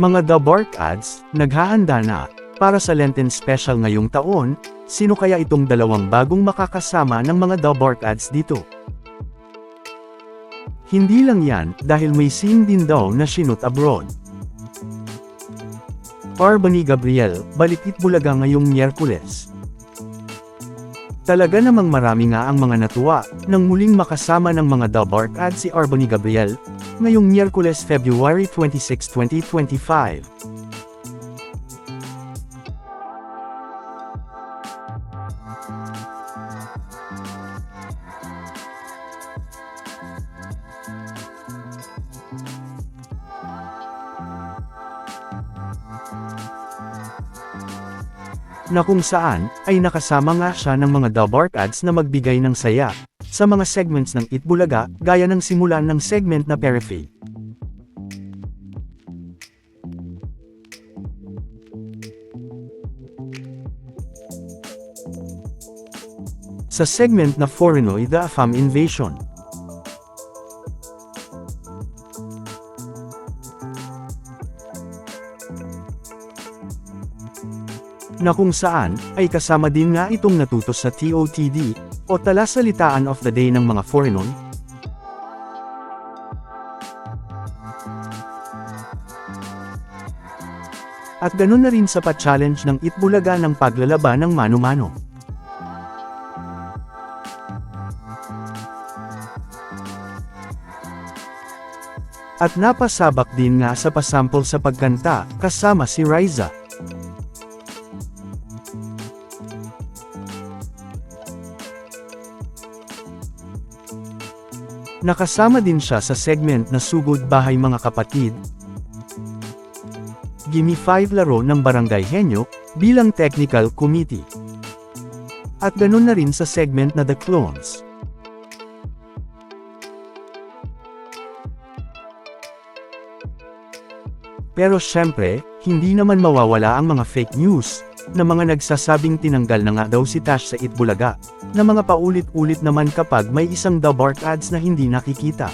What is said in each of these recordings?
Mga The Bark Ads, naghahanda na. Para sa Lenten Special ngayong taon, sino kaya itong dalawang bagong makakasama ng mga The Bark Ads dito? Hindi lang yan, dahil may scene din daw na shoot abroad. Arbany Gabriel, balik Itbulaga ngayong Miyerkules. Talaga namang marami nga ang mga natuwa, nang muling makasama ng mga The Bark Ads si Arbany Gabriel, ngayong Miyerkules February 26, 2025. na kung saan, ay nakasama nga siya ng mga The Bark Ads na magbigay ng saya, sa mga segments ng Itbulaga, gaya ng simulan ng segment na Perifee. Sa segment na Foreignoy The Afam Invasion. na kung saan, ay kasama din nga itong natutos sa TOTD, o talasalitaan of the day ng mga Foreignon. At ganun na rin sa pa-challenge ng Itbulaga ng paglalaban ng mano-mano. At napasabak din nga sa pasample sa pagkanta, kasama si Riza. Nakasama din siya sa segment na Sugod Bahay Mga Kapatid. Gimme 5 laro ng Barangay Henyo, bilang technical committee. At ganun na rin sa segment na The Clones. Pero syempre, hindi naman mawawala ang mga fake news, na mga nagsasabing tinanggal na nga daw si Tash sa Itbulaga, na mga paulit-ulit naman kapag may isang The Bark ads na hindi nakikita.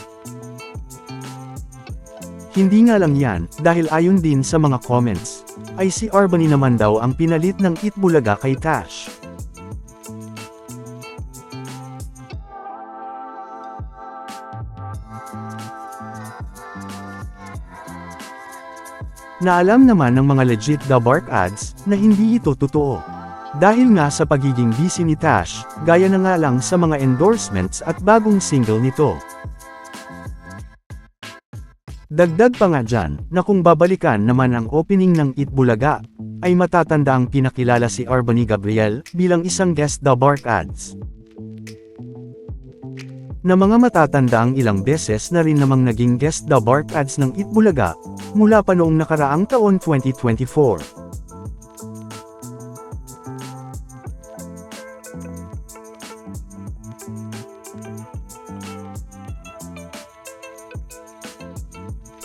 Hindi nga lang yan, dahil ayon din sa mga comments, ay si Arbany naman daw ang pinalit ng Itbulaga kay Tash. Na alam naman ng mga legit The Bark ads, na hindi ito totoo. Dahil nga sa pagiging busy ni Tash, gaya na nga lang sa mga endorsements at bagong single nito. Dagdag pa nga dyan, na kung babalikan naman ang opening ng Itbulaga, ay matatanda ang pinakilala si Arbany Gabriel, bilang isang guest The Bark ads. Na mga matatanda ang ilang beses na rin namang naging guest The Bark ads ng Itbulaga, mula pa noong nakaraang taon 2024.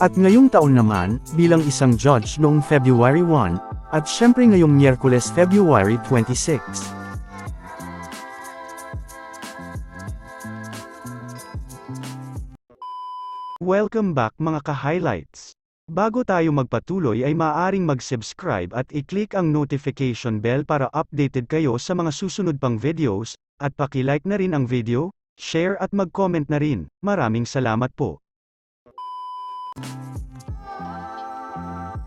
At ngayong taon naman, bilang isang judge noong February 1, at syempre ngayong Miyerkules February 26. Welcome back mga ka-highlights. Bago tayo magpatuloy ay maaaring mag-subscribe at i-click ang notification bell para updated kayo sa mga susunod pang videos, at paki-like na rin ang video, share at mag-comment na rin. Maraming salamat po.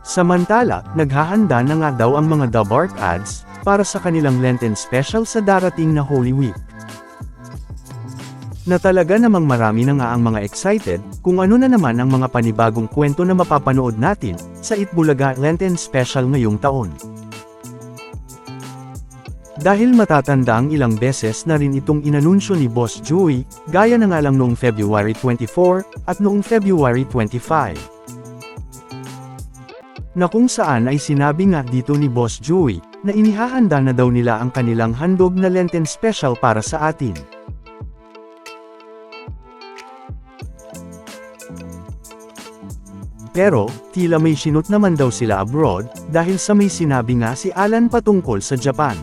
Samantala, naghahanda na nga daw ang mga The Bark ads, para sa kanilang Lenten special sa darating na Holy Week. Na talaga namang marami na nga ang mga excited, kung ano na naman ang mga panibagong kwento na mapapanood natin, sa Itbulaga Lenten special ngayong taon. Dahil matatanda ang ilang beses na rin itong inanunsyo ni Boss Joey, gaya na nga lang noong February 24, at noong February 25 na kung saan ay sinabi nga dito ni Boss Joey, na inihahanda na daw nila ang kanilang handog na Lenten special para sa atin. Pero, tila may sinot naman daw sila abroad, dahil sa may sinabi nga si Alan patungkol sa Japan.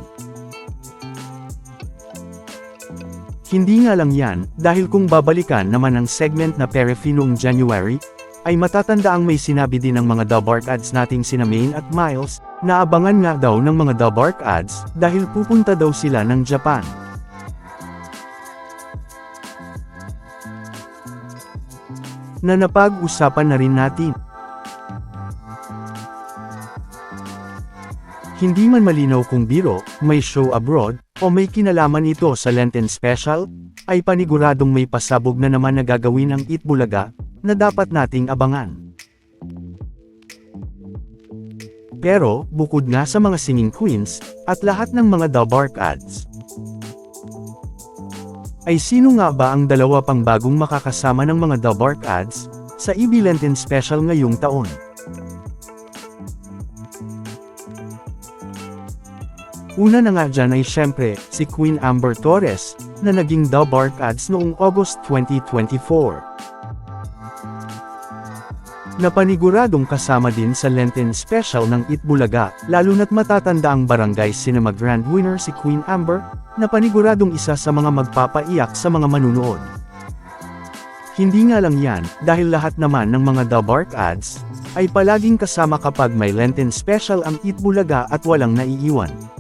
Hindi nga lang yan, dahil kung babalikan naman ang segment na Perifee noong January, ay matatandaang may sinabi din ng mga Dabark ads nating sina Maine at Miles, na abangan nga daw ng mga Dabark ads, dahil pupunta daw sila ng Japan. Na napag-usapan na rin natin. Hindi man malinaw kung biro, may show abroad, o may kinalaman ito sa Lenten Special, ay paniguradong may pasabog na naman na gagawin ng Itbulaga, na dapat nating abangan. Pero, bukod nga sa mga singing queens, at lahat ng mga Dabark ads, ay sino nga ba ang dalawa pang bagong makakasama ng mga Dabark ads, sa EB Lenten Special ngayong taon? Una na nga dyan ay syempre, si Queen Amber Torres, na naging Dabark ads noong August 2024. Napaniguradong kasama din sa Lenten Special ng Itbulaga, lalo na't matatanda ang barangay cinema grand winner si Queen Amber, na paniguradong isa sa mga magpapaiyak sa mga manunood. Hindi nga lang yan, dahil lahat naman ng mga Dabark ads, ay palaging kasama kapag may Lenten Special ang Itbulaga at walang naiiwan.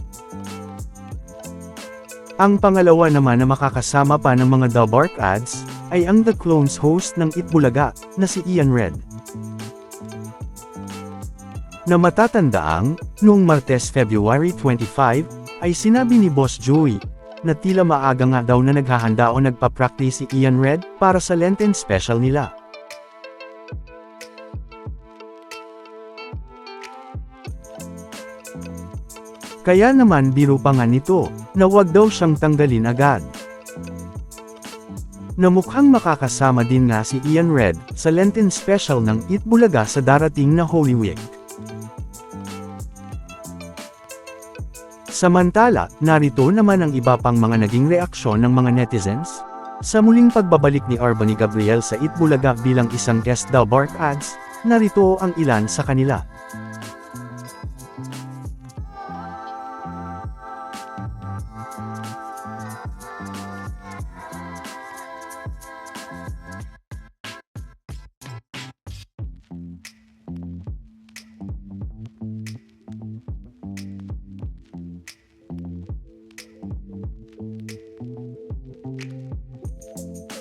Ang pangalawa naman na makakasama pa ng mga Dabark ads, ay ang The Clones host ng Itbulaga, na si Ian Red. Na matatandaang, noong Martes February 25, ay sinabi ni Boss Joey, na tila maaga nga daw na naghahanda o nagpa-practice si Ian Red, para sa Lenten special nila. Kaya naman biro pa nga nito, na wag daw siyang tanggalin agad. Na mukhang makakasama din nga si Ian Red, sa Lenten special ng Itbulaga sa darating na Holy Week. Samantala, narito naman ang iba pang mga naging reaksyon ng mga netizens. Sa muling pagbabalik ni Arbany Gabriel sa Itbulaga bilang isang guest daw Bark Ads, narito ang ilan sa kanila.